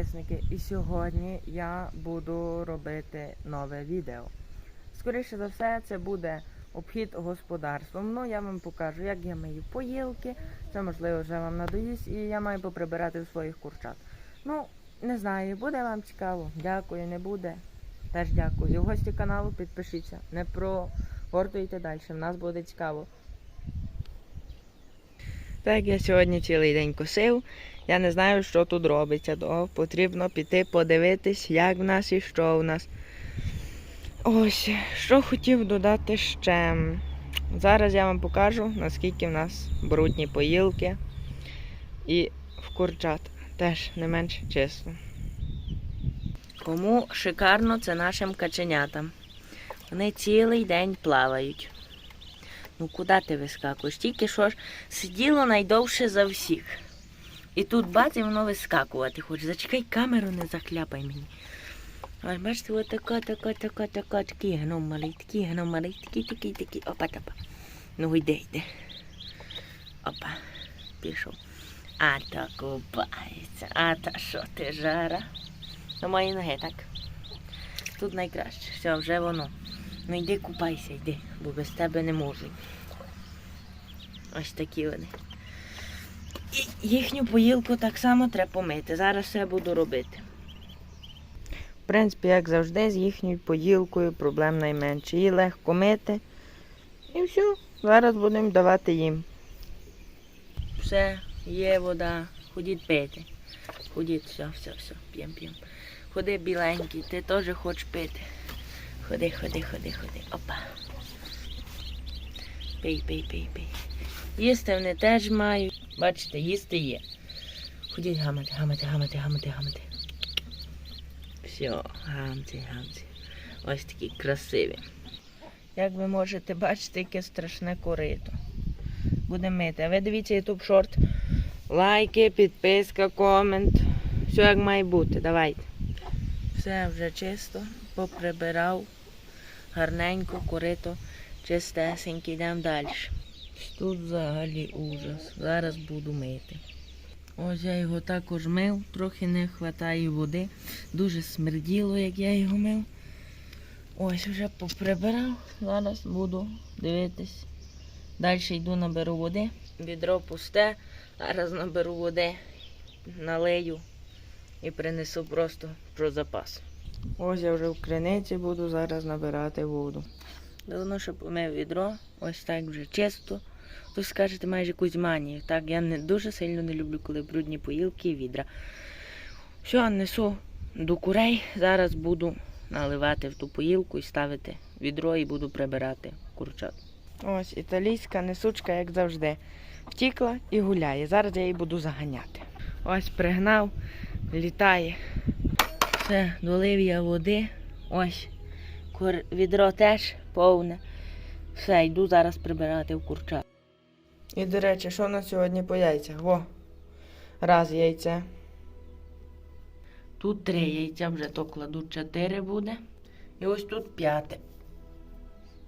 підписники, і сьогодні я буду робити нове відео. Скоріше за все, це буде обхід господарством. Ну, я вам покажу, як я мию поїлки. Це можливо вже вам надоїсть, і я маю поприбирати у своїх курчат. Ну, не знаю, буде вам цікаво. Дякую, не буде. Теж дякую. В гості каналу підпишіться. Не прогортуйте далі. В нас буде цікаво. Так, я сьогодні цілий день косив. Я не знаю, що тут робиться, то потрібно піти подивитись, як в нас і що в нас. Ось, що хотів додати ще. Зараз я вам покажу, наскільки в нас брудні поїлки і в курчат теж не менш чисто. Кому шикарно це нашим каченятам. Вони цілий день плавають. Ну куди ти вискакуєш? Тільки що ж сиділо найдовше за всіх. І тут бац, і воно вискакувати хоче. Зачекай камеру, не захляпай мені. Ось бачите, ось така, така, така, така, такий гном малий, такий гном малий, такий, такий, такий. Опа, тапа. Ну йде, йде. Опа, пішов. А то купається. А та що ти жара? На мої ноги, так? Тут найкраще. Все, вже воно. Ну йди купайся, йди, бо без тебе не можу. Ось такі вони. І їхню поїлку так само треба помити. Зараз все буду робити. В принципі, як завжди, з їхньою поїлкою проблем найменше. Її легко мити. І все. Зараз будемо давати їм. Все, є вода. Ходіть пити. Ходіть, все, все, все, п'ємо, п'ємо. Ходи біленький, ти теж хочеш пити. Ходи, ходи, ходи, ходи. Опа. Пий, пий, пий, пий. Їсти вони теж мають. Бачите, їсти є. Ходіть гамати, гамати, гамати, гамати, гамати. Все, гамці, гамці. Ось такі красиві. Як ви можете бачити, яке страшне корито. Будемо мити. А ви дивіться YouTube шорт. Лайки, підписка, комент. Все як має бути. Давайте. Все вже чисто, поприбирав. Гарненько, корито, чистесеньке, йдемо далі. Тут взагалі ужас. Зараз буду мити. Ось я його також мив, трохи не вистачає води. Дуже смерділо, як я його мив. Ось вже поприбирав. Зараз буду дивитись. Далі йду наберу води. Відро пусте. Зараз наберу води, налию і принесу просто про запас. Ось я вже в криниці буду зараз набирати воду. Давно ще помив відро, ось так вже чисто. Ви скажете майже кузьмані. Так, я не дуже сильно не люблю, коли брудні поїлки і відра. Все, несу до курей. Зараз буду наливати в ту поїлку і ставити відро і буду прибирати курчат. Ось італійська несучка, як завжди. Втікла і гуляє. Зараз я її буду заганяти. Ось пригнав, літає. Все, долив я води. Ось. Кур- Відро теж повне. Все, йду зараз прибирати в курчат. І, до речі, що на сьогодні по яйцях? Во. Раз яйце. Тут три яйця вже то кладу чотири буде. І ось тут п'яте.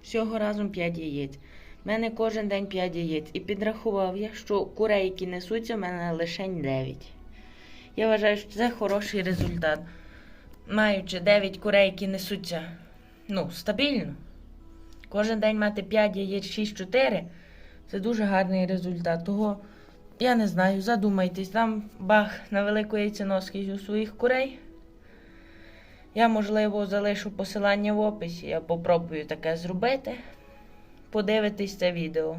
Всього разом п'ять яєць. У мене кожен день 5 яєць. І підрахував я, що курей, які несуться, в мене лише 9. Я вважаю, що це хороший результат. Маючи 9 курей, які несуться ну, стабільно. Кожен день мати 5 яєць, 6, 4 це дуже гарний результат. Того я не знаю, задумайтесь, там бах на велику яйценоскість у своїх курей. Я, можливо, залишу посилання в описі, я попробую таке зробити. Подивитись це відео.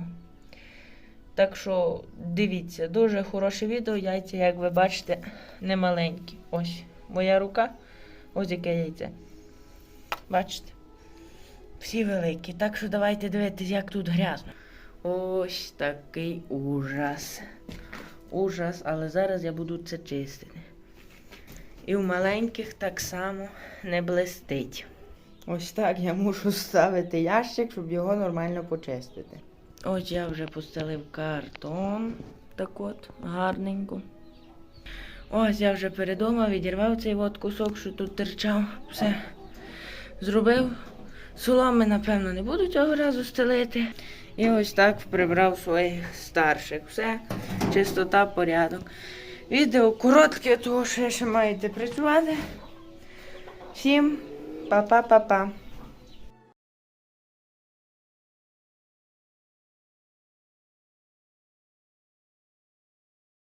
Так що дивіться, дуже хороше відео. Яйця, як ви бачите, не маленькі. Ось моя рука, ось яке яйце. Бачите? Всі великі. Так що давайте дивитись, як тут грязно. Ось такий ужас. Ужас, але зараз я буду це чистити. І у маленьких так само не блистить. Ось так я мушу ставити ящик, щоб його нормально почистити. Ось я вже постелив картон. Так от, гарненько. Ось я вже передумав, відірвав цей от кусок, що тут терчав. Все зробив. Соломи, напевно, не буду цього разу стелити. І ось так прибрав своїх старших. Все, чистота, порядок. Відео коротке, тому що ще маю йти працювати. Всім па-па-па-па.